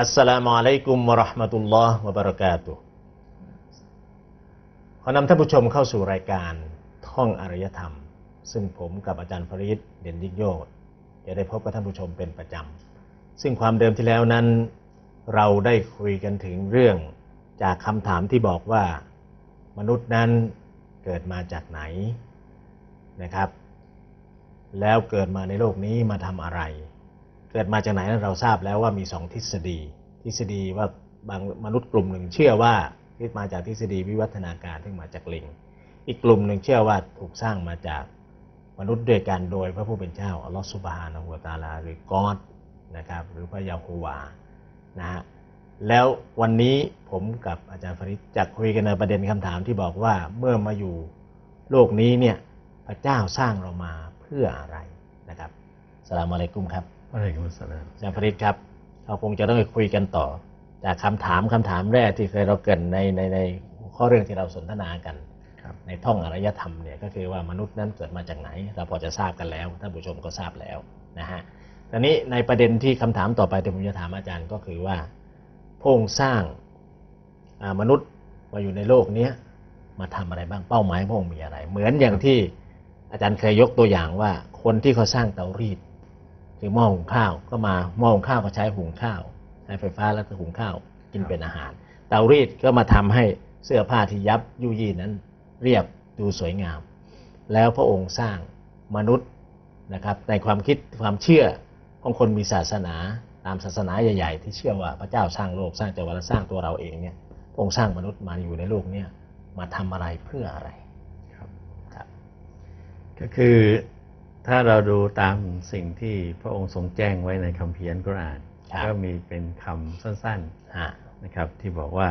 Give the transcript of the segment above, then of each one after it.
อัสสลามุอะลัยกุมวะเราะห์มะตุลลอฮ์วะบะเราะกาตุขอนำท่านผู้ชมเข้าสู่รายการท่องอารยธรรม ซึ่งผมกับอาจารย์ฟรีดเด่นยิ่งโยศจะได้พบกับท่านผู้ชมเป็นประจำ ซึ่งความเดิมที่แล้วนั้น เราได้คุยกันถึงเรื่องจากคำถามที่บอกว่า มนุษย์นั้นเกิดมาจากไหนนะครับ แล้วเกิดมาในโลกนี้มาทำอะไร เกิดมาจากไหนเราทราบแล้วว่ามีสองทฤษฎี ทฤษฎีว่าบางมนุษย์กลุ่มหนึ่งเชื่อว่าที่มาจากทฤษฎีวิวัฒนาการที่มาจากลิง อีกกลุ่มหนึ่งเชื่อว่าถูกสร้างมาจากมนุษย์ด้วยกันโดยพระผู้เป็นเจ้าอัลลอฮฺสุบฮานะฮูวตาลาหรือกอดนะครับหรือพระยาโฮวานะฮะแล้ววันนี้ผมกับอาจารย์ฟริดจะคุยกันในประเด็นคำถามที่บอกว่าเมื่อมาอยู่โลกนี้เนี่ยพระเจ้าสร้างเรามาเพื่ออะไรนะครับสลามอะลัยกุมครับ อะไรกันมุสลามอาจารย์ฟริดครับ เราคงจะต้องไปคุยกันต่อ จากคำถามคำถามแรกที่เคยเราเกรินในในในหัวข้อเรื่องที่เราสนทนากันครับในท่องอารยธรรมเนี่ยก็คือว่ามนุษย์นั้นเกิดมาจากไหน เราพอจะทราบกันแล้วท่านผู้ชมก็ทราบแล้วนะฮะตอนนี้ในประเด็นที่คำถามต่อไปที่ผมจะถามอาจารย์ก็คือว่าพระองค์สร้างอ่ามนุษย์มาอยู่ในโลกเนี้ยมาทำอะไรบ้างเป้าหมายของพระองค์มีอะไร เหมือนอย่างที่อาจารย์เคยยกตัวอย่างว่าคนที่เขาสร้างเตารีด คือหม้อหุงข้าวก็มาหม้อหุงข้าวก็ใช้หุงข้าวใช้ไฟฟ้าแล้วก็หุงข้าวกินเป็นอาหาร เตารีดก็มาทำให้เสื้อผ้าที่ยับยุยี่นั้น เรียบดูสวยงาม แล้วพระองค์สร้างมนุษย์นะครับ ในความคิดความเชื่อของคนมีศาสนาตามศาสนาใหญ่ๆ ที่เชื่อว่าพระเจ้าสร้างโลกสร้างจักรวาละสร้างตัวเราเองเนี่ยองค์สร้างมนุษย์มาอยู่ในโลกเนี่ยมาทำอะไรเพื่ออะไรครับครับก็คือ ถ้าเราดูตามสิ่งที่พระองค์ทรงแจ้งไว้ในคัมภีร์อัลกุรอานครับก็มีเป็นคำสั้นฮะๆนะครับที่บอกว่า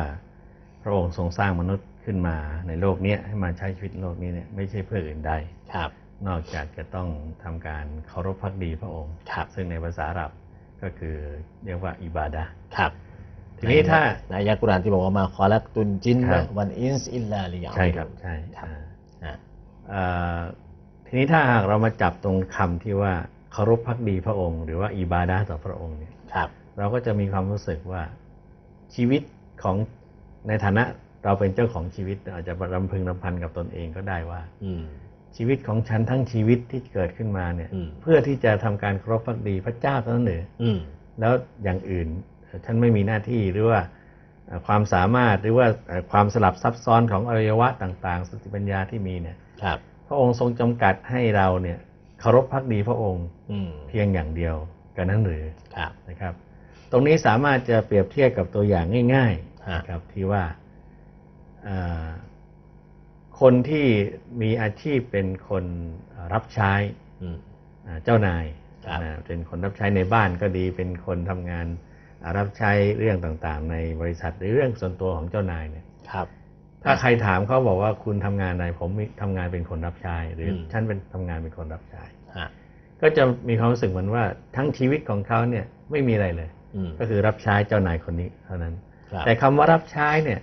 พระองค์ทรงสร้างมนุษย์ขึ้นมาในโลกเนี้ยให้มาใช้ชีวิตโลกนี้เนี่ยไม่ใช่เพื่ออื่นใดครับนอกจากจะต้องทำการเคารพพักดีพระองค์ครับซึ่งในภาษาอาหรับก็คือเรียกว่าอิบาดะห์ครับ ทีนี้ถ้าในอายะกุรอานที่บอกว่ามาขอลักตุนจินครับวันอินส์อิลลาลิยาใช่ครับใช่ครับอ่าฮะเอ่อ ทีนี้ถ้าหากเรามาจับตรงคำที่ว่าเคารพพักดีพระองค์ หรือว่าอิบาดะห์ต่อพระองค์เนี่ยครับเราก็จะมีความรู้สึกว่าชีวิตของในฐานะเราเป็นเจ้าของชีวิตอาจจะรำพึงรำพันกับตนเองก็ได้ว่า อืมชีวิตของฉันทั้งชีวิตที่เกิดขึ้นมาเนี่ยอืมเพื่อที่จะทำการเคารพพักดีพระเจ้าเท่านั้นหรืออืมแล้วอย่างอื่นเอ่อฉันไม่มีหน้าที่หรือว่าเอ่อความสามารถหรือว่าเอ่อความสลับซับซ้อนของอวัยวะต่าง ๆ สติปัญญาที่มีเนี่ยครับ พระองค์ทรงจำกัดให้เราเนี่ยเคารพพักดีพระองค์อืมเพียงอย่างเดียวกันนั้นหรือครับนะครับ ตรงนี้สามารถจะเปรียบเทียบกับตัวอย่างง่ายฮะๆนะครับที่ว่าเอ่อคนที่มีอาชีพเป็นคนรับใช้อืมอ่าเจ้านายครับอ่าเป็นคนรับใช้ในบ้านก็ดี เป็นคนทำงานอ่ารับใช้เรื่องต่างๆ ในบริษัทหรือเรื่องส่วนตัวของเจ้านายเนี่ยครับ ถ้าใครถามเขาบอกว่าคุณทำงานอะไรผมมีทำงานเป็นคนรับใช้หรืออมฉันเป็นทำงานเป็นคนรับใช้ฮะก็จะมีความรู้สึกเหมือนว่าทั้งชีวิตของเขาเนี่ยไม่มีอะไรเลยอืมก็คือรับใช้เจ้านายคนนี้เท่านั้นครับแต่คำว่ารับใช้เนี่ย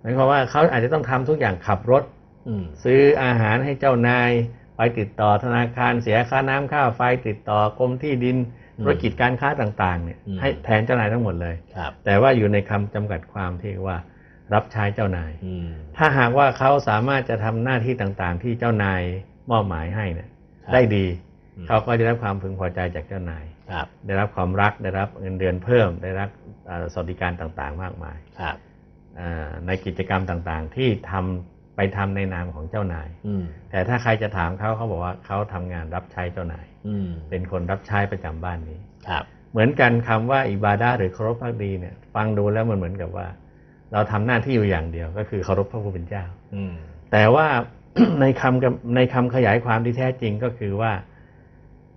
หมายความว่าเขาอาจจะต้องทำทุกอย่างขับรถอืมซื้ออาหารให้เจ้านาย ไปติดต่อธนาคารเสียค่าน้ำค่าไฟติดต่อกรมที่ดินอืมธุรกิจการค้าต่าง ๆ เนี่ยอืมให้แทนเจ้านายทั้งหมดเลยครับแต่ว่าอยู่ในคำจำกัดความที่ว่า รับใช้เจ้านายอืมถ้าหากว่าเขาสามารถจะทำหน้าที่ต่างๆ ที่เจ้านายมอบหมายให้เนี่ยครับได้ดีอืมเขาก็จะได้รับความพึงพอใจจากเจ้านายครับได้รับความรักได้รับเงินเดือนเพิ่ม ได้รับอ่าสวัสดิการต่างๆ มากมายครับอ่าในกิจกรรมต่างๆ ที่ทำไปทำในนามของเจ้านายอืมแต่ถ้าใครจะถามเขาเขาบอกว่าเขาทำงานรับใช้เจ้านายอืมเป็นคนรับใช้ประจำบ้านนี้ครับ เหมือนกันคำว่าอิบาดะห์หรือเคารพพักดีเนี่ย ฟังดูแล้วมันเหมือนกับว่า เราทำหน้าที่อยู่อย่างเดียวก็คือเคารพพระผู้เป็นเจ้า อืมแต่ว่าในคำกับในคำขยายความที่แท้จริงก็คือว่า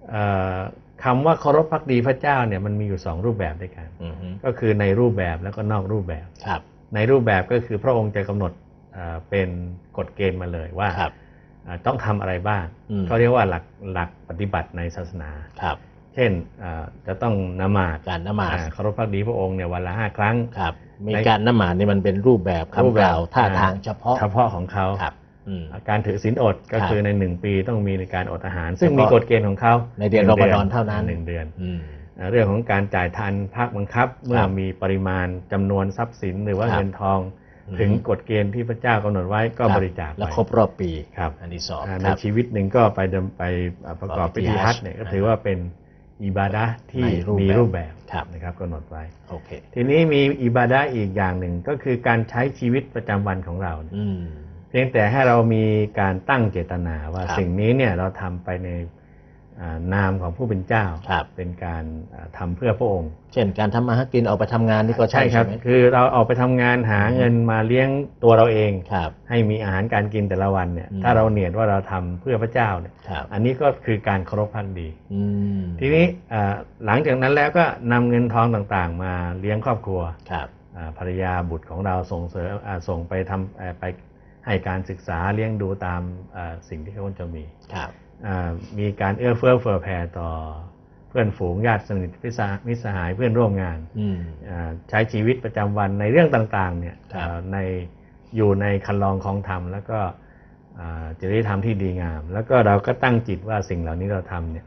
เอ่อคำว่าเคารพพักดีพระเจ้าเนี่ยมันมีอยู่สองรูปแบบด้วยกันอืมก็คือในรูปแบบแล้วก็นอกรูปแบบครับ ในรูปแบบก็คือพระองค์จะกำหนดเอ่อเป็นกฎเกณฑ์มาเลยว่าครับเอ่อต้องทำอะไรบ้างอืมเขาเรียกว่าหลักหลักปฏิบัติในศาสนาครับ เช่นเอ่อจะต้องนมาดการนมาสอ่าเคารพพักดีพระองค์เนี่ยวันละห้าครั้งครับมีในการนมาสนี่มันเป็นรูปแบบรูปคำกแบบล่าวท่าอ่าทางเฉพาะเฉพาะของเขาครับอืมการถือศีลอดก็ครับคือในหนึ่งปีต้องมีในการอดอาหาร ซึ่งเฉพาะมีกฎเกณฑ์ของเขาในเดือนหงรอมฎอนเท่านั้นหนึ่งเดือนอืมอ่าเรื่องของการจ่ายทันภาคบังคับ เมื่อมีปริมาณจำนวนทรัพย์สินหรือว่าครับเงินทองอืมถึงกฎเกณฑ์ที่พระเจ้ากำหนดไว้ก็บริจาคแล้วไปครบรอบปีครับอันที่สองอ่าคในรับชีวิตหนึ่งก็ไปดำไปอ่าประกอบประกอบพิพิธีธีฮัฮัจจญ์ญ์เนี่ยก็อ่าถือว่าเป็น อิบาดะห์ที่ในรูปมีแบบรูปแบบครับนะครับกำหนดไว้โอเคทีนี้มีอิบาดะห์อีกอย่างหนึ่งก็คือการใช้ชีวิตประจำวันของเราเนี่ยอืมเพียงแต่ให้เรามีการตั้งเจตนาว่าครับสิ่งนี้เนี่ยเราทำไปในอ่า นามของผู้เป็นเจ้าครับเป็นการอ่าทำเพื่อพระองค์ เช่นการทำมาหากินออกไปทำงานนี่ก็ใช่ครัใช่ไหมคือเราออกไปทำงานหาเงินมาเลี้ยงตัวเราเองครับให้มีอาหารการกินแต่ละวันเนี่ยอืมถ้าเราเนียดว่าเราทำเพื่อพระเจ้าเนี่ยครับอันนี้ก็คือการเคารพพักดีอืมทีนี้อ่าหลังจากนั้นแล้วก็นำเงินทองต่างๆ มาเลี้ยงครอบครัวครับอ่าภรรยาบุตรของเราส่งเสริมอ่าส่งไปทำอ่าไปให้การศึกษาเลี้ยงดูตามอ่าสิ่งที่เขาควรจะมีครับอ่า มีการเอื้อเฟื้อเผื่อแผ่ต่อเพื่อนฝูงญาติสนิทพิสามิตรสหายเพื่อนร่วมงานอืมอ่าใช้ชีวิตประจำวันในเรื่องต่างๆเนี่ยครับอ่าในอยู่ในคันลองของธรรม แล้วก็อ่าจริยธรรมที่ดีงาม แล้วก็เราก็ตั้งจิตว่าสิ่งเหล่านี้เราทำเนี่ย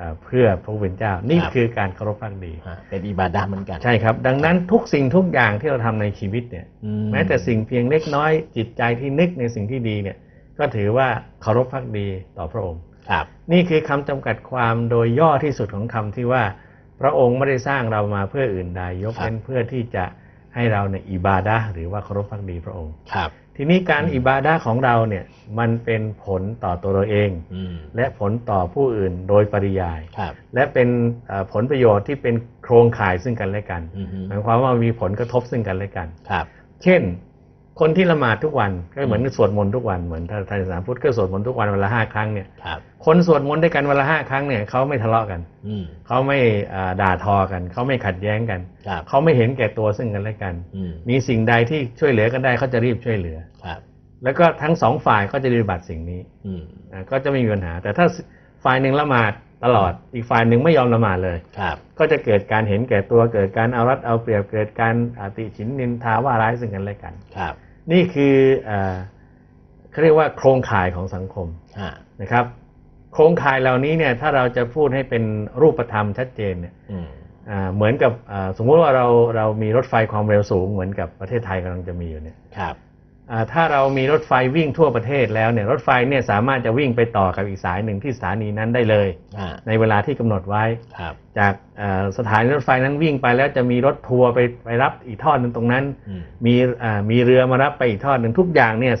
อ่าเพื่อพระผู้เป็นเจ้านี่คือการเคารพพักดีอ่าเป็นอิบาดะห์เหมือนกันใช่ครับ ดังนั้นทุกสิ่งทุกอย่างที่เราทำในชีวิตเนี่ยอืแม้แต่สิ่งเพียงเล็กน้อยจิตใจที่นึกในสิ่งที่ดีเนี่ย ก็ถือว่าเคารพพักดีต่อพระองค์ครับนี่คือคำจำกัดความโดยย่อที่สุดของคำที่ว่า พระองค์ไม่ได้สร้างเรามาเพื่ออื่นใดยกเว้นเพื่อที่จะให้เราในยอิบาดะห์หรือว่าเคารพพักดีพระองค์ครับ ทีนี้การอิบาดะห์ของเราเนี่ยมันเป็นผลต่อตัวเราเองอืมและผลต่อผู้อื่นโดยปริยายครับและเป็นเอ่อผลประโยชน์ที่เป็นโครงข่ายซึ่งกันและกันอือฮึหมายความว่ามีผลกระทบซึ่งกันและกันครับ เช่น คนที่ละหมาดทุกวันก็เหมือนสวดมนต์ทุกวันเหมือนถ้าไทยศาสนาพุทธก็สวดมนต์ทุกวันวันละห้าครั้งเนี่ยครับคนสวดมนต์ด้วยกันวันละห้าครั้งเนี่ยเขาไม่ทะเลาะกันอืมเขาไม่อ่าด่าทอกัน เขาไม่ขัดแย้งกันครับเขาไม่เห็นแก่ตัวซึ่งกันและกันอืมมีสิ่งใดที่ช่วยเหลือกันได้เขาจะรีบช่วยเหลือครับ แล้วก็ทั้งสองฝ่ายก็จะปฏิบัติสิ่งนี้อืมอ่าก็จะไม่มีปัญหา แต่ถ้าฝ่ายหนึ่งละหมาด ตลอดอีกฝ่ายหนึ่งไม่ยอมละหมาดเลยครับก็จะเกิดการเห็นแก่ตัวเกิดการเอารัดเอาเปรียบเกิดการอาติฉินนินทาว่าร้ายซึ่งกันและกันครับ นี่คืออ่าเขาเรียกว่าโครงข่ายของสังคมฮะนะครับ โครงข่ายเหล่านี้เนี่ยถ้าเราจะพูดให้เป็นรูปธรรมชัดเจนเนี่ยอืมอ่าเหมือนกับอ่าสมมุติว่าเราเรามีรถไฟความเร็วสูงเหมือนกับประเทศไทยกำลังจะมีอยู่เนี่ยครับอ่า ถ้าเรามีรถไฟวิ่งทั่วประเทศแล้วเนี่ยรถไฟเนี่ยสามารถจะวิ่งไปต่อกับอีกสายหนึ่งที่สถานีนั้นได้เลยฮะในเวลาที่กำหนดไว้ครับจากอ่าสถานีรถไฟนั้นวิ่งไปแล้วจะมีรถทัวร์ไปไปรับอีกทอดหนึ่งตรงนั้นอืมมีอ่ามีเรือมารับไปอีกทอดหนึ่งทุกอย่างเนี่ย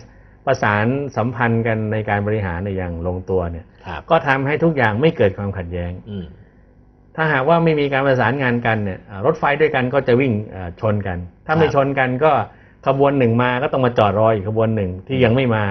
ประสานสัมพันธ์กันในการบริหารในยอย่างลงตัวเนี่ยครับก็ทำให้ทุกอย่างไม่เกิดความขัดแย้งอืมถ้าหากว่าไม่มีการประสานงานกันเนี่ยอ่ารถไฟด้วยกันก็จะวิ่งอ่าชนกัน ถ้าไม่ครับชนกันก็ ขบวนหนึ่งมาก็ต้องมาจอดรออีกขบวนหนึ่งที่ยังไม่มา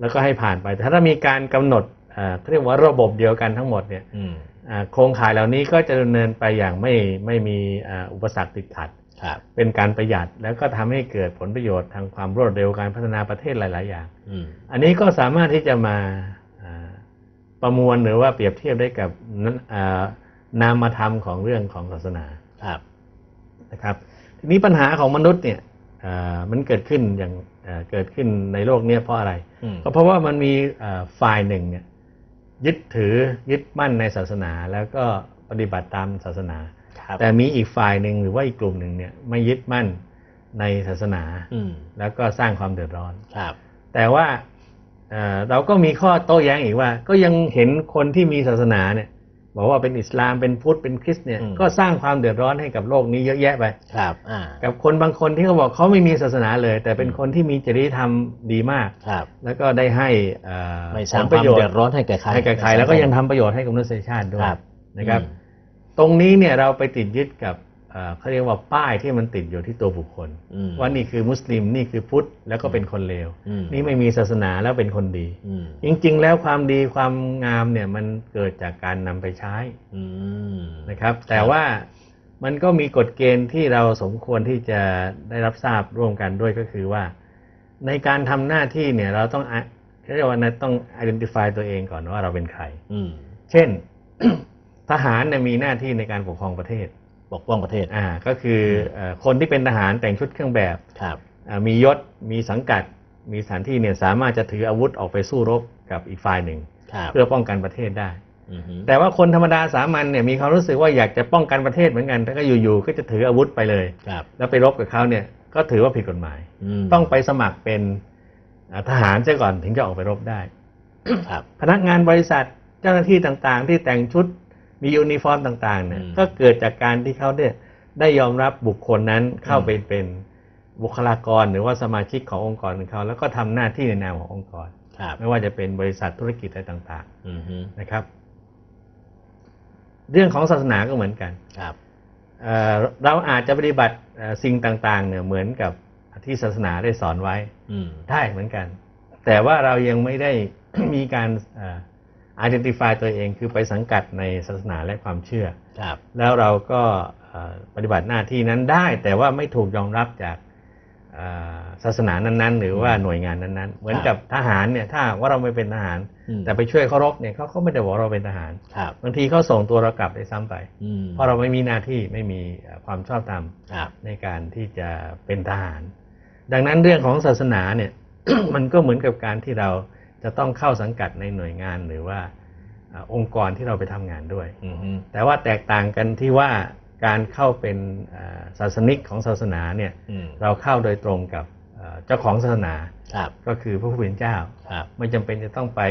แล้วก็ให้ผ่านไปแต่ถ้ามีการกำหนดอ่าเขาเรียกว่าระบบเดียวกันทั้งหมดเนี่ยอืมอ่าโครงข่ายเหล่านี้ก็จะดำเนินไปอย่างไม่ไม่มีอ่าอุปสรรคติดขัดครับเป็นการประหยัดแล้วก็ทำให้เกิดผลประโยชน์ทางความรวดเร็วการพัฒนาประเทศหลาย ๆ อย่างอืมอันนี้ก็สามารถที่จะมาอ่าประมวลหรือว่าเปรียบเทียบได้กับนั้นอ่านามธรรมของเรื่องของศาสนาครับนะครับ ทีนี้ปัญหาของมนุษย์เนี่ยอ่า มันเกิดขึ้นอย่างอ่าเกิดขึ้นในโลกเนี้เพราะอะไรอืมก็เพราะว่ามันมีอ่าฝ่ายหนึ่งเนี่ยยึดถือยึดมั่นในศาสนา แล้วก็ปฏิบัติตามศาสนาครับแต่มีอีกฝ่ายหนึ่งหรือว่าอีกกลุ่มหนึ่งเนี่ยไม่ยึดมั่นในศาสนาอืมแล้วก็สร้างความเดือดร้อนครับ แต่ว่าเอ่อเราก็มีข้อโต้แย้งอีกว่า ก็ยังเห็นคนที่มีศาสนาเนี่ย บอกว่าเป็นอิสลามเป็นพุทธเป็นคริสต์เนี่ยก็สร้างความเดือดร้อนให้กับโลกนี้เยอะแยะไปครับอ่ากับคนบางคนที่เขาบอกเขาไม่มีศาสนาเลย แต่เป็นคนที่มีจริยธรรมดีมากครับ แล้วก็ได้ให้เอ่อไม่สร้างผลคปวามระโยชเดือดน์ร้อนให้แก่ใครให้กับใครแล้วก็ยังทำประโยชน์ให้กับมนุษยชาติด้วยครับนะครับอืมตรงนี้เนี่ยเราไปติดยึดกับ เอ่อเขาเรียกว่าป้ายที่มันติดอยู่ที่ตัวบุคคลอืมว่านี่คือมุสลิมนี่คือพุทธแล้วก็เป็นคนเลวอืมนี่ไม่มีศาสนาแล้วเป็นคนดีอืมจริง ๆ แล้วความดีความงามเนี่ยมันเกิดจากการนำไปใช้อืมนะครับ แต่ว่ามันก็มีกฎเกณฑ์ที่เราสมควรที่จะได้รับทราบร่วมกันด้วยก็คือว่า ในการทำหน้าที่เนี่ยเราต้องอะเรียกว่าต้อง identify ตัวเองก่อนว่าเราเป็นใครอืมเช่น ทหารเนี่ยมีหน้าที่ในการปกครองประเทศ ปกป้องประเทศอ่าก็คือเอ่อคนที่เป็นทหารแต่งชุดเครื่องแบบครับอ่ามียศมีสังกัด มีสถานที่เนี่ยสามารถจะถืออาวุธออกไปสู้รบกับอีกฝ่ายหนึ่งครับเพื่อป้องกันประเทศได้อือฮึแต่ว่าคนธรรมดาสามัญเนี่ยมีความรู้สึกว่าอยากจะป้องกันประเทศเหมือนกันแต่ก็อยู่ๆก็จะถืออาวุธไปเลยครับแล้วไปรบกับเขาเนี่ยก็ถือว่าผิดกฎหมายมต้องไปสมัครเป็นอ่าทหารเสียก่อนถึงจะออกไปรบได้ครับพนักงานบริษัทเจ้าหน้าที่ต่างๆ ที่แต่งชุด มียูนิฟอร์มต่างๆเนี่ยอืมก็เกิดจากการที่เขาเนี่ยได้ยอมรับบุคคลนั้นเข้าไปเป็นบุคลากรหรือว่าสมาชิกขององค์กรของเขา แล้วก็ทำหน้าที่ในนามขององค์กรครับไม่ว่าจะเป็นบริษัทธุรกิจอะไรต่างอือฮึๆนะครับ เรื่องของศาสนาก็เหมือนกันครับเอ่อเราอาจจะปฏิบัติเอ่อสิ่งต่างๆ เนี่ยเหมือนกับที่ศาสนาได้สอนไว้อืมได้เหมือนกัน แต่ว่าเรายังไม่ได้มีการเอ่อ identify ตัวเองคือไปสังกัดในศาสนาและความเชื่อ ครับ แล้วเราก็เอ่อปฏิบัติหน้าที่นั้นได้ แต่ว่าไม่ถูกยอมรับจากเอ่อศาสนานั้นๆ หรือว่าหน่วยงานนั้นๆ เหมือนกับทหารเนี่ยถ้าหากว่าเราไม่เป็นทหารอืมแต่ไปช่วยเขารบเนี่ยเขาก็ไม่ได้บอกเราเป็นทหารครับบางทีเขาส่งตัวเรากลับได้วยซ้ำไปอืมเพราะเราไม่มีหน้าที่ไม่มีเอ่อความชอบธรรมครับในการที่จะเป็นทหาร ดังนั้นเรื่องของศาสนาเนี่ยมันก็เหมือนกับการที่เรา จะต้องเข้าสังกัดในหน่วยงานหรือว่าเอ่อองค์กรที่เราไปทำงานด้วยอือฮึแต่ว่าแตกต่างกันที่ว่าการเข้าเป็นเอ่อศาสนิกของศาสนาเนี่ยอืมเราเข้าโดยตรงกับเอ่อเจ้าของศาสนาครับก็คือพระผู้เป็นเจ้าครับไม่จำเป็นจะต้องไป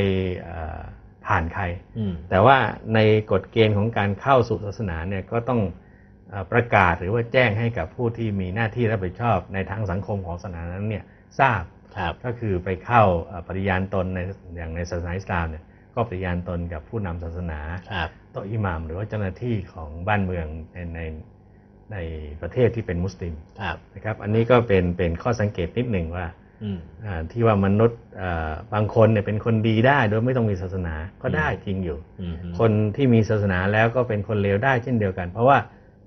เอ่อผ่านใครอืมแต่ว่าในกฎเกณฑ์ของการเข้าสู่ศาสนาเนี่ยก็ต้องเอ่อประกาศหรือว่าแจ้งให้กับผู้ที่มีหน้าที่รับผิดชอบในทางสังคมของศาสนานั้นเนี่ยทราบครับ ก็คือไปเข้าเอ่อปฏิญาณตนในอย่างในศาสนาอิสลามเนี่ยก็ปฏิญาณตนกับผู้นำศาสนาครับโต๊ะอิหม่าม หรือว่าเจ้าหน้าที่ของบ้านเมืองในในในประเทศที่เป็นมุสลิมครับนะครับ อันนี้ก็เป็นเป็นข้อสังเกตนิดหนึ่งว่าอืมอ่าที่ว่ามนุษย์อ่าบางคนเนี่ยเป็นคนดีได้ โดยไม่ต้องมีศาสนาก็ได้จริงอยู่อืมคนที่มีศาสนาแล้วก็เป็นคนเลวได้เช่นเดียวกัน เพราะว่า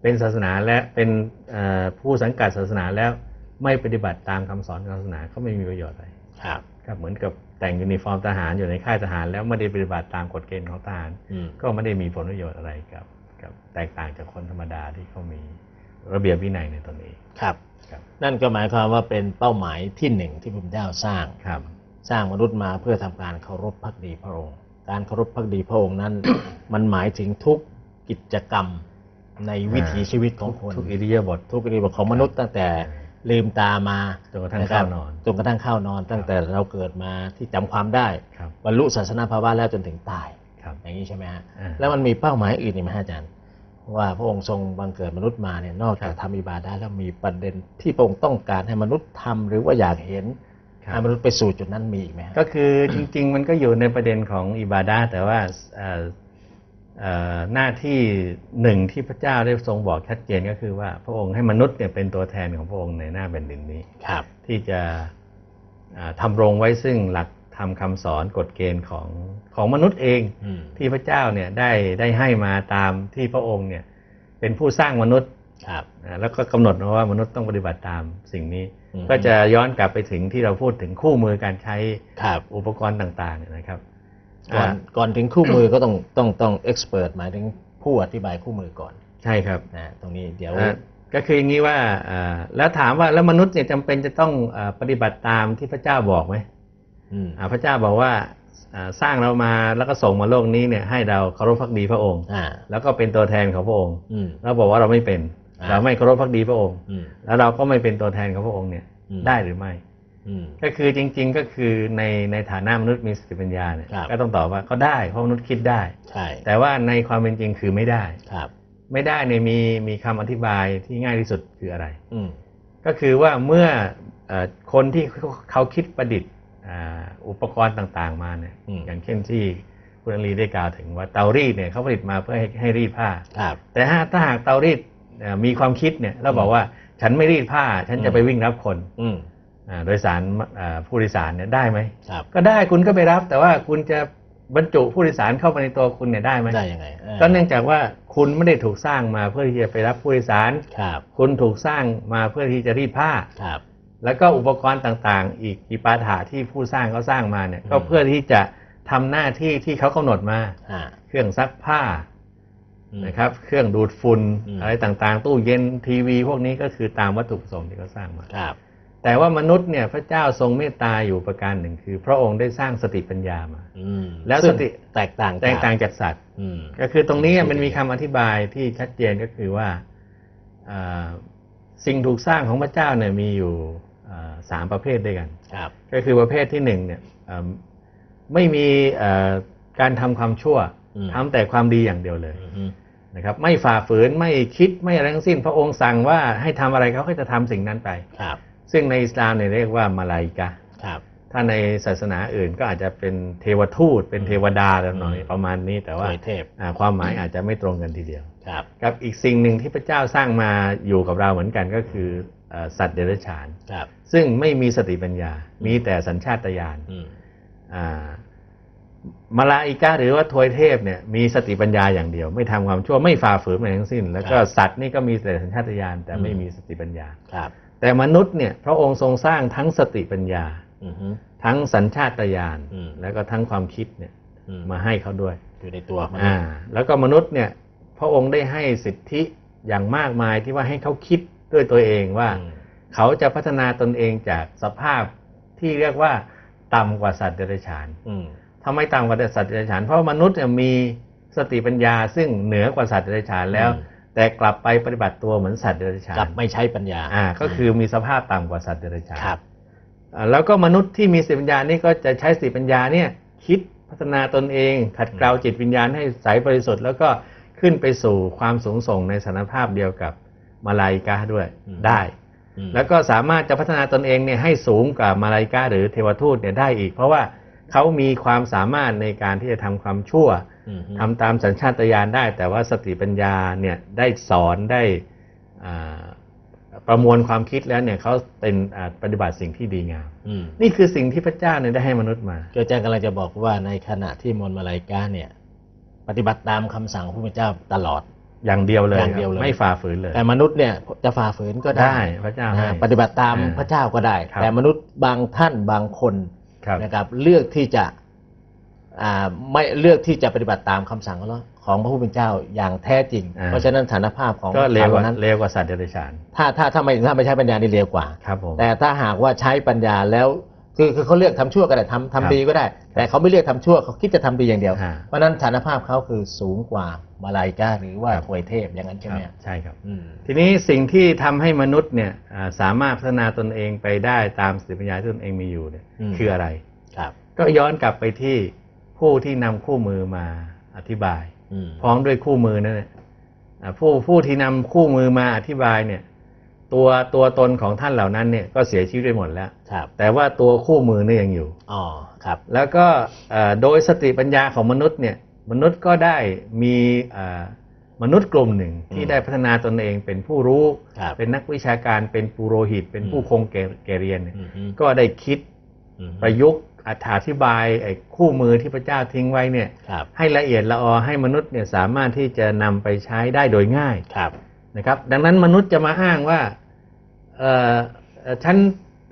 เป็นศาสนาและเป็นเอ่อผู้สังกัดศาสนาแล้ว ไม่ปฏิบัติตามคำสอนของศาสนาก็ไม่มีประโยชน์อะไรครับครับเหมือนกับแต่งยูนิฟอร์มทหารอยู่ในค่ายทหาร แล้วไม่ได้ปฏิบัติตามกฎเกณฑ์ของทหารอืมก็ไม่ได้มีผลประโยชน์อะไรกับกับแตกต่างจากคนธรรมดาที่เขามีระเบียบวินัยในตนเองครับครับนั่นก็หมายความว่าเป็นเป้าหมายที่หนึ่งที่พระพุทธเจ้าสร้างครับ สร้างมนุษย์มาเพื่อทำการเคารพพักดีพระองค์ การเคารพพักดีพระองค์นั้น มันหมายถึงทุกกิจกรรมในวิถีชีวิตของคนทุกอิริยาบถทุกอิริยาบถของมนุษย์ตั้งแต่ ลืมตามาจนกระทั่งคบเข้านอนจนกระทั่งเข้านอน ตั้งแต่เราเกิดมาที่จำความได้ครับบรรลุศาสนาภาวะแล้วจนถึงตายครับอย่างนี้ใช่ไหมฮะอ่าแล้วมันมีเป้าหมายอื่นอีกไหมฮะอาจารย์ว่าพระองค์ทรงบังเกิดมนุษย์มาเนี่ยนอกจากครับทำอิบาดะห์แล้วมีประเด็นที่พระองค์ต้องการให้มนุษย์ทำหรือว่าอยากเห็นครับให้มนุษย์ไปสู่จุดนั้นมีอีกไหมฮะก็คือจริง ๆ มันก็อยู่ในประเด็นของอิบาดาห์แต่ว่าเอ่อเอ่อ หน้าที่หนึ่งที่พระเจ้าได้ทรงบอกชัดเจนก็คือว่าพระองค์ให้มนุษย์เนี่ยเป็นตัวแทนของพระองค์ในหน้าแผ่นดินนี้ครับที่จะอ่าทำรงไว้ซึ่งหลักธรรมคำสอนกฎเกณฑ์ของของมนุษย์เองอืมที่พระเจ้าเนี่ยได้ได้ให้มาตามที่พระองค์เนี่ยเป็นผู้สร้างมนุษย์ครับอ่าแล้วก็กำหนดมาว่ามนุษย์ต้องปฏิบัติตามสิ่งนี้อืมก็จะย้อนกลับไปถึงที่เราพูดถึงคู่มือการใช้ครับอุปกรณ์ต่างๆเนี่ยนะครับ ก่อนอ่าก่อนถึงคู่มือก็ต้องต้องต้องเอ็กซ์เพรสหมายถึงผู้อธิบายคู่มือก่อน ใช่ครับนะตรงนี้เดี๋ยวอ่าก็คืออย่างนี้ว่าอ่าแล้วถามว่าแล้วมนุษย์เนี่ยจำเป็นจะต้องอาปฏิบัติตามที่พระเจ้าบอกไหมอืมอ่าพระเจ้าบอกว่าอ่าสร้างเรามาแล้วก็ส่งมาโลกนี้เนี่ยให้เราเคารพพักดีพระองค์อ่าแล้วก็เป็นตัวแทนของพระองค์อืมเราบอกว่าเราไม่เป็นอ่าเราไม่เคารพพักดีพระองค์อืมแล้วเราก็ไม่เป็นตัวแทนของพระองค์เนี่ยอืมได้หรือไม่อืม ก็คือจริง ๆ ก็คือในในฐานะมนุษย์มีสติปัญญาเนี่ยครับก็ต้องตอบว่าก็ได้เพราะมนุษย์คิดได้ใช่แต่ว่าในความเป็นจริงคือไม่ได้ครับ ไม่ได้เนี่ยมีมีคำอธิบายที่ง่ายที่สุดคืออะไรอืมก็คือว่าเมื่อเออคนที่เขาเขาคิดประดิษฐ์อ่าอุปกรณ์ต่างๆ มาเนี่ยอืมอย่างเช่นที่คุณอลีได้กล่าวถึงว่าเตารีดเนี่ยเขาผลิตมาเพื่อให้ให้รีดผ้าครับแต่ถ้าถ้าหากเตารีดเอ่อมีความคิดเนี่ยแล้วบอกว่าฉันไม่รีดผ้า ฉันจะไปวิ่งรับคนอืมอ่า โดยสารอ่าผู้โดยสารเนี่ยได้ไหมครับก็ได้คุณก็ไปรับ แต่ว่าคุณจะบรรจุผู้โดยสารเข้ามาในตัวคุณเนี่ยได้ไหมได้ยังไงเออก็เนื่องจากว่าคุณไม่ได้ถูกสร้างมาเพื่อที่จะไปรับผู้โดยสารครับคุณถูกสร้างมาเพื่อที่จะรีดผ้าครับ แล้วก็อุปกรณ์ต่างๆ อีกอีปาถะที่ผู้สร้างเขาสร้างมาเนี่ยอืมก็เพื่อที่จะทำหน้าที่ที่เขากำหนดมาอ่าเครื่องซักผ้าอืมนะครับ เครื่องดูดฝุ่นอืมอะไรต่างๆ ตู้เย็นทีวี พวกนี้ก็คือตามวัตถุประสงค์ที่เขาสร้างมาครับ แต่ว่ามนุษย์เนี่ยพระเจ้าทรงเมตตาอยู่ประการหนึ่งคือ พระองค์ได้สร้างสติปัญญามาอืมแล้วซึ่งสติแตกต่างแตกต่างจากสัตว์อืมก็คือตรงนี้มันมีคำอธิบายที่ชัดเจนก็คือว่าอ่าสิ่งถูกสร้างของพระเจ้าเนี่ยมีอยู่อ่าสามประเภทด้วยกันครับก็คือประเภทที่หนึ่งเนี่ยอ่าไม่มีเอ่อการทำความชั่วอืมทำแต่ความดีอย่างเดียวเลยอืมนะครับไม่ฝ่าฝืนไม่คิดไม่อะไรทั้งสิ้น พระองค์สั่งว่าให้ทำอะไรเขาก็จะทำสิ่งนั้นไปครับ ซึ่งในอิสลามเนี่ยเรียกว่ามาลาอิกะห์ครับ ถ้าในศาสนาอื่นก็อาจจะเป็นเทวทูต เป็นเทวดาอะไรหน่อยอืมประมาณนี้แต่ว่าถวยเทพอ่าความหมายอาจจะไม่ตรงกันทีเดียวครับกับอีกสิ่งหนึ่งที่พระเจ้าสร้างมาอยู่กับเราเหมือนกันก็คือเอ่อสัตว์เดรัจฉานครับ ซึ่งไม่มีสติปัญญา มีแต่สัญชาตญาณอืมอ่ามาลาอิกะหรือว่าทวยเทพเนี่ยมีสติปัญญาอย่างเดียว ไม่ทำความชั่วไม่ฝ่าฝืนอะไรทั้งสิ้น แล้วก็สัตว์นี่ก็มีแต่สัญชาตญาณแต่ไม่มีสติปัญญาครับ แต่มนุษย์เนี่ยพระองค์ทรงสร้างทั้งสติปัญญาอืมฮึทั้งสัญชาตญาณอืมแล้วก็ทั้งความคิดเนี่ยอืมมาให้เขาด้วยอยู่ในตัวมันอ่าแล้วก็มนุษย์เนี่ยพระองค์ได้ให้สิทธิอย่างมากมายที่ว่าให้เขาคิดด้วยตัวเองว่าอืมเขาจะพัฒนาตนเองจากสภาพที่เรียกว่าต่ำกว่าสัตว์เดรัจฉานอืมทำไมต่ำกว่าสัตว์เดรัจฉานเพราะมนุษย์เนี่ยมีสติปัญญาซึ่งเหนือกว่าสัตว์เดรัจฉานแล้ว แต่กลับไปปฏิบัติตัวเหมือนสัตว์เดรัจฉานกลับไม่ใช้ปัญญาอ่าก็คือมีสภาพต่ำกว่าสัตว์เดรัจฉานครับอ่าแล้วก็มนุษย์ที่มีสติปัญญานี่ก็จะใช้สติปัญญาเนี่ยคิดพัฒนาตนเอง ขัดเกลาจิตวิญญาณให้ใสบริสุทธิ์แล้วก็ขึ้นไปสู่ความสูงส่งในสถานภาพเดียวกับมาลาอิกาด้วยอืมได้อืมแล้วก็สามารถจะพัฒนาตนเองเนี่ยให้สูงกว่ามาลาอิกาหรือเทวทูตเนี่ยได้อีก เพราะว่าเขามีความสามารถในการที่จะทำความชั่วอืมฮึ ทำตามสัญชาตญาณได้ แต่ว่าสติปัญญาเนี่ยได้สอนได้อ่าประมวลความคิดแล้วเนี่ยเขาเป็นอ่าปฏิบัติสิ่งที่ดีงามอืมนี่คือสิ่งที่พระเจ้าเนี่ยได้ให้มนุษย์มาก็อาจารย์กำลังจะบอกว่าในขณะที่มนต์มาลายกาเนี่ย ปฏิบัติตามคำสั่งของพระเจ้าตลอดอย่างเดียวเลยอย่างเดียวเลยครับไม่ฝ่าฝืนเลย แต่มนุษย์เนี่ยจะฝ่าฝืนก็ได้ได้พระเจ้าให้นะปฏิบัติตามอ่าพระเจ้าก็ได้ครับแต่มนุษย์บางท่านบางคนครับนะครับเลือกที่จะอ่า ไม่เลือกที่จะปฏิบัติตามคำสั่งของของพระผู้เป็นเจ้าอย่างแท้จริงอ่าเพราะฉะนั้นฐานภาพของก็เลวกเขาว่านั้นเลวกว่าสัตว์เดรัจฉานถ้าถ้าถ้าไม่ถ้าไม่ใช้ปัญญานี่เร็วกว่าครับผมแต่ถ้าหากว่าใช้ปัญญาแล้วคือคือเขาเลือกทำชั่วก็ได้ทำครับทำดีก็ได้ แต่เขาไม่เลือกทำชั่วเขาคิดจะทำดีอย่างเดียวฮะเพราะฉะนั้นฐานภาพเขาคือสูงกว่ามาลายกาหรือว่าครับถวยเทพอย่างนั้นใช่ไหมครับใช่ครับอืมทีนี้สิ่งที่ทำให้มนุษย์เนี่ยอ่าสามารถพัฒนาตนเองไปได้ตามสติปัญญาที่ตนเองมีอยู่เนี่ยอืมคืออะไรครับ ก็ย้อนกลับไปที่ ผู้ที่นำคู่มือมาอธิบายอืมพร้อมด้วยคู่มือนั่นแหละอ่าผู้ผู้ที่นำคู่มือมาอธิบายเนี่ย ตัวตัวตนของท่านเหล่านั้นเนี่ยก็เสียชีวิตไปหมดแล้วครับแต่ว่าตัวคู่มือเนี่ยยังอยู่อ๋อครับ แล้วก็เอ่อโดยสติปัญญาของมนุษย์เนี่ย มนุษย์ก็ได้มีเอ่อมนุษย์กลุ่มหนึ่งที่อืมได้พัฒนาตนเองเป็นผู้รู้ครับเป็นนักวิชาการเป็นปุโรหิต เป็นผู้อืมคงแก่แก่เรียนเนี่ยอืมฮึก็ได้คิดอืมประยุกต์ อธิบายไอ้คู่มือที่พระเจ้าทิ้งไว้เนี่ยครับให้ละเอียดละออให้มนุษย์เนี่ยสามารถที่จะนำไปใช้ได้โดยง่ายครับนะครับ ดังนั้นมนุษย์จะมาอ้างว่าเอ่อเอ่อฉัน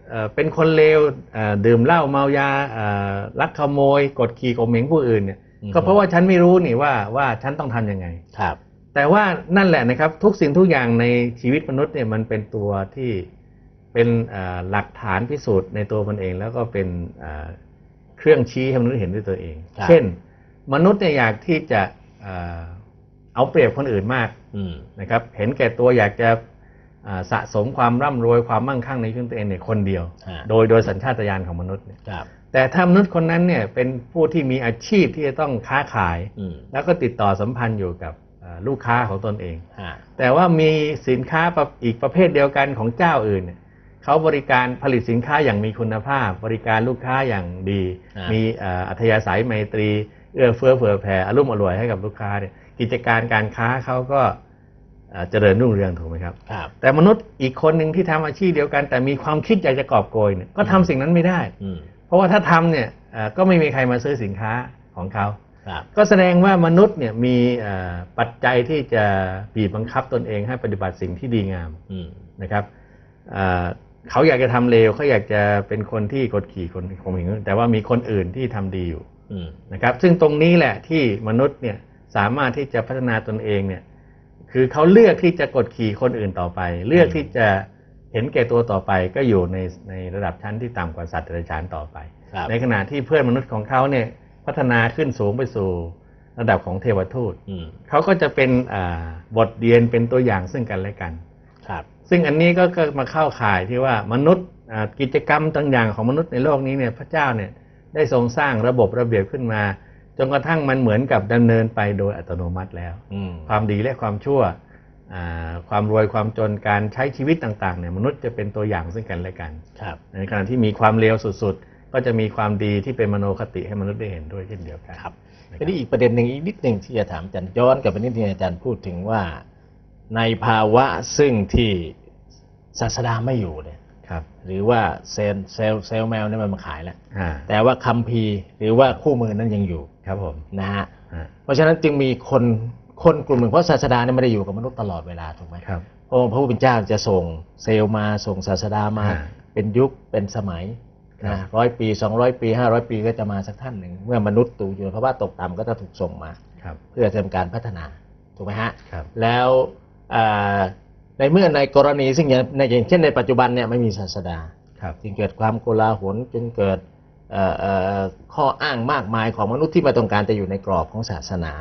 เอ่อเป็นคนเลวเอ่อดื่มเหล้าเมายาเอ่อลักขโมย กดขี่ข่มเหงผู้อื่นเนี่ยอืมก็เพราะว่าฉันไม่รู้นี่ว่าว่าฉันต้องทำยังไงครับ แต่ว่านั่นแหละนะครับทุกสิ่งทุกอย่างในชีวิตมนุษย์เนี่ยมันเป็นตัวที่ เป็นเอ่อหลักฐานพิสูจน์ในตัวมันเอง แล้วก็เป็นเอ่อเครื่องชี้ให้มนุษย์เห็นด้วยตัวเองครับเช่น มนุษย์เนี่ยอยากที่จะเอ่อเอาเปรียบคนอื่นมากอืมนะครับ เห็นแก่ตัวอยากจะอ่าสะสมความร่ำรวยความมั่งคั่งในชีวิตตัวเองเนี่ยคนเดียวฮะโดยโดยสัญชาตญาณของมนุษย์เนี่ยครับแต่ถ้ามนุษย์คนนั้นเนี่ยเป็นผู้ที่มีอาชีพที่จะต้องค้าขายอืมแล้วก็ติดต่อสัมพันธ์อยู่กับอ่าลูกค้าของตนเองฮะแต่ว่ามีสินค้าประอีกประเภทเดียวกันของเจ้าอื่นเนี่ย เขาบริการผลิตสินค้าอย่างมีคุณภาพ บริการลูกค้าอย่างดี อ่ามีเอ่ออัธยาศัยไมตรี เอื้อเฟื้อเผื่อแผ่อารมณ์อร่วยให้กับลูกค้าเนี่ยกิจการการค้าเขาก็เอ่อเจริญรุ่งเรืองถูกไหมครับ ครับ แต่มนุษย์อีกคนหนึ่งที่ทำอาชีพเดียวกัน แต่มีความคิดอยากจะกอบโกยเนี่ยก็ทำสิ่งนั้นไม่ได้ อืมเพราะว่าถ้าทำเนี่ยเอ่อก็ไม่มีใครมาซื้อสินค้าของเขา ครับก็แสดงว่ามนุษย์เนี่ยมีเอ่อปัจจัยที่จะบีบบังคับตนเองให้ปฏิบัติสิ่งที่ดีงามอืมนะครับเอ่อ เขาอยากจะทำเลวเขาอยากจะเป็นคนที่กดขี่คนข่มเหงแต่ว่ามีคนอื่นที่ทำดีอยู่อืมนะครับ ซึ่งตรงนี้แหละที่มนุษย์เนี่ยสามารถที่จะพัฒนาตนเองเนี่ยคือเขาเลือกที่จะกดขี่คนอื่นต่อไป เลือกที่จะเห็นแก่ตัวต่อไปก็อยู่ในในระดับชั้นที่ต่ำกว่าสัตว์เดรัจฉานต่อไปครับในขณะที่เพื่อนมนุษย์ของเขาเนี่ยพัฒนาขึ้นสูงไปสู่ระดับของเทวทูตอืมเขาก็จะเป็นอ่าบทเรียนเป็นตัวอย่างซึ่งกันและกันครับ ซึ่งอันนี้ก็ก็มาเข้าข่ายที่ว่ามนุษย์อ่ากิจกรรมต่างอย่างของมนุษย์ในโลกนี้เนี่ยพระเจ้าเนี่ยได้ทรงสร้างระบบระเบียบขึ้นมา จนกระทั่งมันเหมือนกับดำเนินไปโดยอัตโนมัติแล้วอืมความดีและความชั่วอ่าความรวยความจนการใช้ชีวิตต่างๆเนี่ยมนุษย์จะเป็นตัวอย่างซึ่งกันและกันครับในขณะที่มีความเลวสุดๆ ก็จะมีความดีที่เป็นมโนคติให้มนุษย์ได้เห็นด้วยเช่นเดียวกันครับนะทีนี้อีกประเด็นหนึ่งอีกนิดหนึ่งที่จะถามอาจารย์ย้อนกลับไปนิดนึงอาจารย์พูดถึงว่า ในภาวะซึ่งที่ ศาสดาไม่อยู่เนี่ยครับหรือว่าเซลล์เซลล์เซลล์แมวเนี่ยมันมาขายแล้วอ่าแต่ว่าคัมภีร์หรือว่าคู่มือนั้นยังอยู่ครับผมนะฮะอ่าเพราะฉะนั้นจึงมีคนคนกลุ่มหนึ่งเพราะศาสดาเนี่ยไม่ได้อยู่กับมนุษย์ตลอดเวลาถูกไหมครับพระองค์พระผู้เป็นเจ้าจะส่งเซลล์มาส่งศาสดามาอ่าเป็นยุคเป็นสมัยครับนะร้อยปีสองร้อยปีห้าร้อยปีก็จะมาสักท่านหนึ่งเมื่อมนุษย์ตูอยู่ในภาวะตกต่ำก็จะถูกส่งมาครับเพื่อทำการพัฒนาถูกไหมฮะครับแล้วอ่า ในเมื่อในกรณีซึ่งอย่างในอย่างเช่นในปัจจุบันเนี่ยไม่มีศาสดาครับจึงเกิดความโกลาหลจึงเกิดเอ่อเอ่อข้ออ้างมากมายของมนุษย์ที่มาต้องการจะอยู่ในกรอบของศาสนา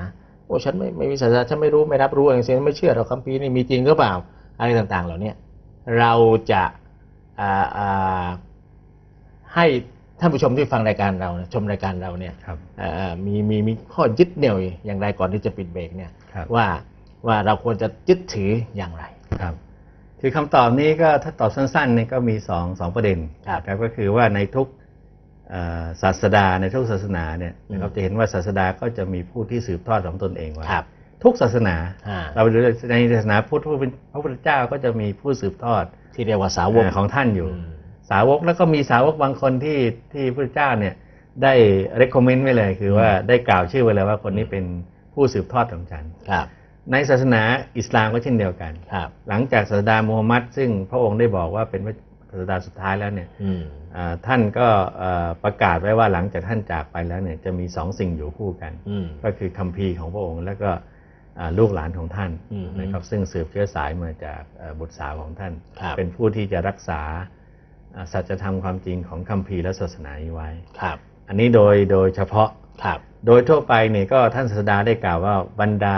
โอ้ฉันไม่ไม่มีศาสนาฉันไม่รู้ไม่รับรู้อะไรสิ่งไม่เชื่อเราคัมภีร์นี่มีจริงหรือเปล่าอะไรต่างๆ เหล่าเนี้ยเราจะอ่าอ่าให้ท่านผู้ชมที่ฟังรายการเราชมรายการเราเนี่ยครับเอ่อมีมีมีข้อยึดเหนี่ยวอย่างไรก่อนที่จะปิดเบรกเนี่ยครับว่าว่าเราควรจะยึดถืออย่างไร ครับคือคำตอบนี้ก็ถ้าตอบสั้นๆเนี่ยก็มีสองสองประเด็นครับนะก็คือว่าในทุกเอ่อศาสดาในทุกศาสนาเนี่ยนะครับอืมจะเห็นว่าศาสดาก็จะมีผู้ที่สืบทอดของตนเองไว้ครับทุกศาสนาอ่าเราดูในศาสนาพุทธพระเป็นพระพุทธเจ้าก็จะมีผู้สืบทอดที่เรียกว่าสาวกของท่านอยู่อืมสาวกแล้วก็มีสาวกบางคนที่ที่พระเจ้าเนี่ยได้ recommend ไว้เลยคือว่าได้กล่าวชื่อไว้เลยว่าคนนี้เป็นผู้สืบทอดของฉันครับ ในศาสนาอิสลามก็เช่นเดียวกันครับหลังจากศาสดามูฮัมมัดซึ่งพระองค์ได้บอกว่าเป็นศาสดาสุดท้ายแล้วเนี่ยอืมอ่าท่านก็เอ่อประกาศไว้ว่าหลังจากท่านจากไปแล้วเนี่ยจะมีสองสิ่งอยู่คู่กันอืมก็คือคัมภีร์ของพระองค์แล้วก็อ่าลูกหลานของท่านอืมนะครับซึ่งสืบเชื้อสายมาจากเอ่อบุตรสาวของท่านครับเป็นผู้ที่จะรักษาอ่าสัจธรรมความจริงของคัมภีร์และศาสนานี้ไว้ครับ อันนี้โดยโดยเฉพาะครับโดยทั่วไปเนี่ยก็ท่านศาสดาได้กล่าวว่าบรรดา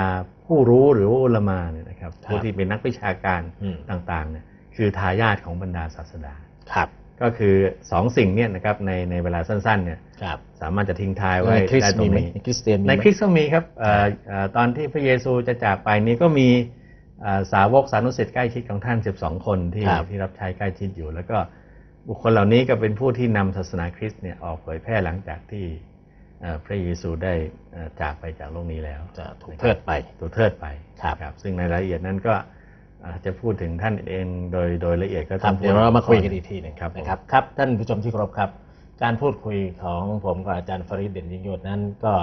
ผู้รู้หรือว่าอุลามาเนี่ยนะครับผู้ที่เป็นนักวิชาการอืมต่างๆเนี่ยคือทายาทของบรรดาศาสดาครับ ก็คือสองสิ่งเนี่ยนะครับในในเวลาสั้นๆเนี่ยครับสามารถจะทิ้งท้ายไว้ในคริสได้ต์ตรมีงไหมนี้ในคริสเตียนมีไหมในคริสต์ก็มีครับเอ่อเอ่อตอนที่พระเยซูจะจากไปนี้ก็มีเอ่อสาวกสานุสิทธิ์ใกล้ชิดของท่าน 12 คนที่ครับที่รับใช้ใกล้ชิดอยู่ แล้วก็บุคคลเหล่านี้ก็เป็นผู้ที่นำศาสนาคริสต์เนี่ยออกเผยแพร่หลังจากที่เอ่อ พระเยซูได้เอ่อจากไปจากโลกนี้แล้วจะถูกเทิดไปถูกเทิดไปครับซึ่งในรายละเอียดนั้นก็อาจจะพูดถึงท่านเองโดยโดยละเอียดก็คต้รัอบงเดี๋ยวเรามาคุยกันอีกทีหนึ่งครับนะครับครับ ท่านผู้ชมที่เคารพครับ การพูดคุยของผมกับอาจารย์ฟริดเด่นยิ่งยศนั้นก็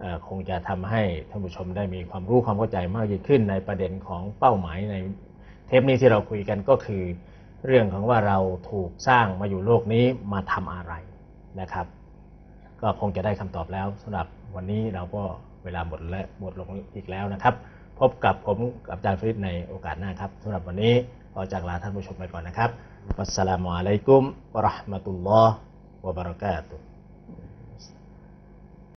เอ่อคงจะทำให้ท่านผู้ชมได้มีความรู้ความเข้าใจมากยิ่งขึ้นในประเด็นของเป้าหมายในเทปนี้ที่เราคุยกันก็คือ เรื่องของว่าเราถูกสร้างมาอยู่โลกนี้มาทำอะไรนะครับ ก็คงจะได้คำตอบแล้วสำหรับวันนี้เราก็เวลาหมดและหมดลงอีกแล้วนะครับ พบกับผมกับอาจารย์ฟริดในโอกาสหน้าครับสำหรับวันนี้ขอจากลาท่านผู้ชมไปก่อนนะครับวัสสลามุอะลัยกุมวะราะห์มะตุลลอฮ์วะบะเราะกาตุฮ์